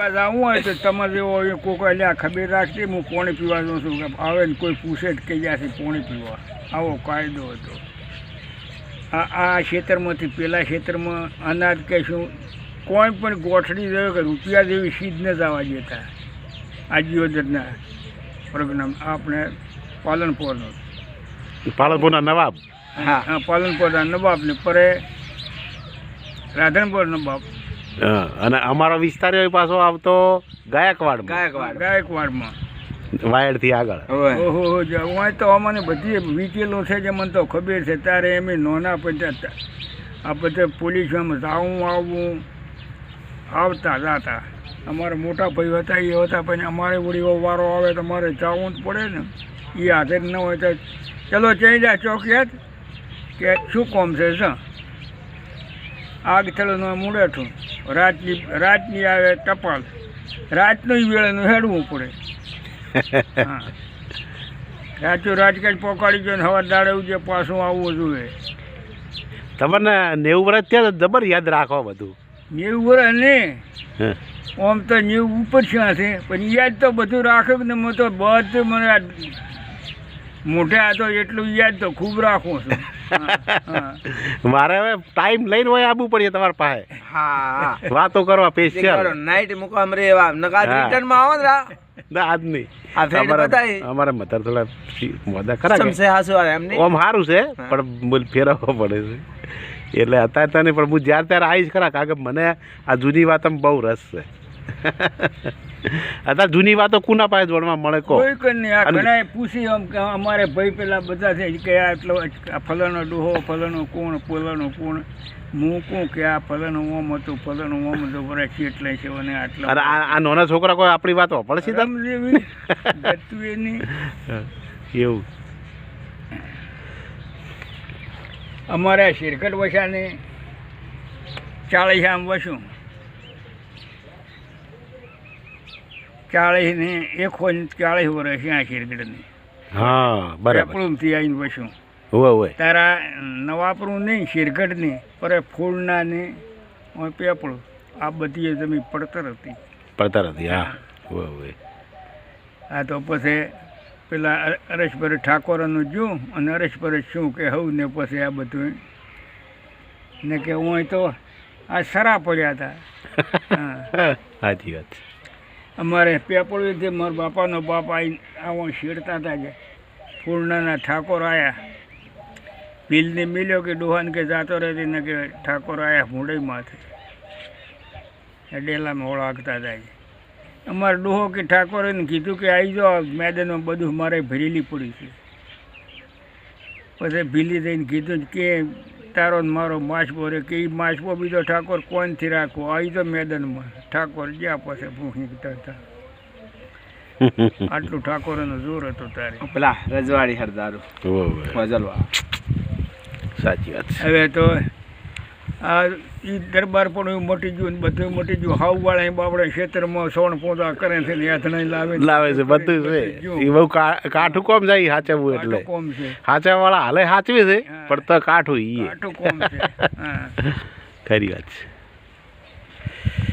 પીવા જવું હોય તો તમારે જેવો કોક અલ્યા ખબર રાખજે હું પાણી પીવા જાઉં છું. કે આવે ને કોઈ પૂછે જ કહી જશે પાણી પીવા. આવો કાયદો હતો. આ આ ખેતરમાંથી પેલા ખેતરમાં અનાજ કહીશું કોઈ પણ ગોઠડી જોયો કે રૂપિયા જેવી સીધ ન જવા દેતા. આ જીવદરના પ્રોગ્રામ આપણે પાલનપુરનો. પાલનપુરના નવાબ? હા હા પાલનપુરના નવાબને પરે રાધનપુર નવાબ અને અમારો વિસ્તાર પાછો આવતો ગાયકવાડ ગાયકવાડ. ગાયકવાડમાં. વાયડથી આગળ. હોય ઓહો હો તો અમને બધી વીકેલું છે જે મને તો ખબર છે. ત્યારે એમ નોના પંચાયત આ બધે પોલીસમાં જાવું આવવું આવતા જાતા. અમારા મોટા ભાઈ હતા એ હતા પણ અમારે વળી એવો વારો આવે તો મારે જવું જ પડે ને. એ હાજર ન હોય તો ચલો જઈ જા ચોકિયાત કે શું કોમ છે શું આગ થયેલું મુડેઠું રાતની રાતની આવે ટપાલ. રાતનું વેળાનું હેડવું પડે. હા. રાજકાજ પોકાડી ગયો ને હવા દાડે ઉજે પાછું આવવું જોઈએ. તમને નેવું વર્ષ ત્યાં જબર યાદ રાખો બધું. નેવું વર્ષ ને? આમ તો નેવું ઉપર છે છે પણ યાદ તો બધું રાખે ને હું તો બધું મને મોઢે આ તો એટલું યાદ તો ખૂબ રાખું છું. મારે હવે ટાઈમ લઈને હોય આવવું પડે તમારા પાસે. હા વાતો કરવા કરો સ્પેશિયલ નાઈટ મુકામ અમરે એવા. નકા રિટર્નમાં આવો ને ના આજ નહીં. અમારા મધર થોડા મોદા ખરા સમસે હાસુ વાળા એમ ઓમ સારું છે પણ બોલ ફેરવવો પડે છે. એટલે અત્યારે તને પણ હું જ્યારે ત્યારે આવીશ ખરા કારણ કે મને આ જૂની વાતમાં બહુ રસ છે. અત્યારે જૂની વાતો કુના પાસે જોડમાં મળે કો કોઈ કઈ નહીં આ ઘણા પૂછી આમ કે અમારે ભાઈ પેલા બધા છે કે આ એટલો ફલાનો ડોહો ફલાનો કોણ ફલાનો કોણ હું કહું કે આ ફલાનો ઓમ હતું ફલાનો ઓમ હતું વરસ એટલે છે અને આટલા આ નાના છોકરા કોઈ આપણી વાતો ગતું એની એવું. અમારે શિરકટ વસાને ચાલીસ આમ વસું. ચાળીસ ને એક હોય ચાળીસ વર્ષ આ શિરકટની હા બરાબર. પેપળુંથી આવીને પછી. હોય હોય. તારા નવાપરું નહીં શિરકટ નહીં પર ફૂલના ને પેપળું આ બધી જમીન પડતર હતી. પડતર હતી હા. હોય હોય. આ તો પછી પેલા અરેશભર ઠાકોરનું જોયું અને અરેશભર શું કે હવું ને પછી આ બધું ને કે હું તો આ સરા પડ્યા હતા. સાચી વાત. અમારે પેપળીથી મારા બાપાનો બાપ આવી આવો શેડતા હતા કે પૂર્ણના ઠાકોર આવ્યા ભીલને મિલ્યો કે ડોહાન કે જાતો રહેતી ને કે ઠાકોર આવ્યા મૂંડઈમાંથી ડેલામાં ઓળખતા હતા અમારે ડોહો કે ઠાકોરે કીધું કે આવી જાઓ મેદાનમાં બધું મારે ભરેલી પડી છે. પછી ભીલી થઈને કીધું કે તારો મારો માછબો રે, કે એ માછબો બીજો ઠાકોર કોણથી રાખવો? આવી જાઓ મેદાનમાં. ઠાકોર જ્યાં પછી ભૂખી હતા. આટલું ઠાકોરનો જોર હતો તારે. પેલા રજવાડી હરદારું. હોય સાચી વાત હવે તો આ એ દરબાર પણ એવું મટી ગયું ને બધું મટી ગયું. હાવ વાળા એ બાપડે ખેતરમાં સોણ પોતા કરે છે ને નહીં લાવે લાવે છે બધું છે. એ બહુ કાઠું કોમ જાય હાચવવું એટલે. કોમ છે. હાલે હાચવે છે. પણ તો કાઠું ઈ કાઠું કોમ છે. ખરી વાત છે.